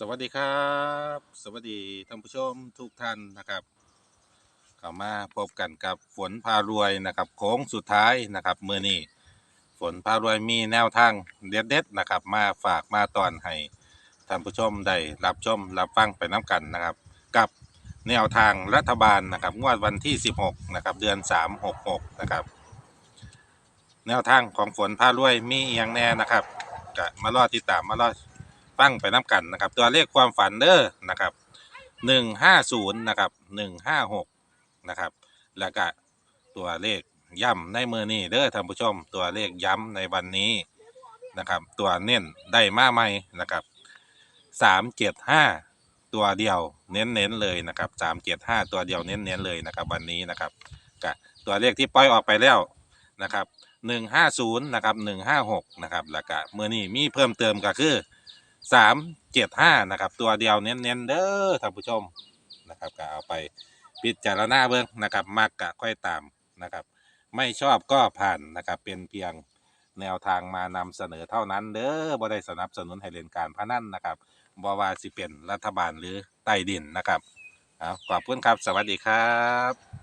สวัสดีครับ สวัสดีท่านผู้ชมทุกท่านนะครับเข้ามาพบกันกับฝนพารวยนะครับโค้งสุดท้ายนะครับเมื่อนี้ฝนพารวยมีแนวทางเด็ดๆนะครับ มาฝากมาตอนให้ท่านผู้ชมได้รับชมรับฟังไปน้กันนะครับ กับแนวทางรัฐบาลนะครับงวดวันที่ 16นะครับเดือน 366นะครับแนวทางของฝนพารวยมีอหย่างแน่นะครับก็มารอติดตามมารอ ฟังไปน้ำกันนะครับ ตัวเลขความฝันเด้อนะครับหนึ่งห้าศูนย์นะครับหนึ่งห้าหกนะครับ แล้วก็ตัวเลขย่ำในมือนี้เด้อท่านผู้ชม ตัวเลขย้ำในวันนี้นะครับ ตัวเน้นได้มาใหม่นะครับสามเจ็ดห้าตัวเดียวเน้นๆเลยนะครับสามเจ็ดห้าตัวเดียวเน้นๆเลยนะครับวันนี้นะครับกับตัวเลขที่ปล่อยออกไปแล้วนะครับหนึ่งห้าศูนย์นะครับหนึ่งห้าหกนะครับแล้วก็เมื่อนี้มีเพิ่มเติมก็คือ สามเจ็ดห้านะครับ ตัวเดียวเน้นๆเด้อท่านผู้ชมนะครับก็เอาไปพิจารณาเบิ่งนะครับมักกะค่อยตามนะครับ ไม่ชอบก็ผ่านนะครับเป็นเพียงแนวทางมานำเสนอเท่านั้นเด้อบ่ได้สนับสนุนให้เล่นการพนันนะครับบ่ว่าสิเป็นรัฐบาลหรือใต้ดินนะครับขอบคุณครับ สวัสดีครับ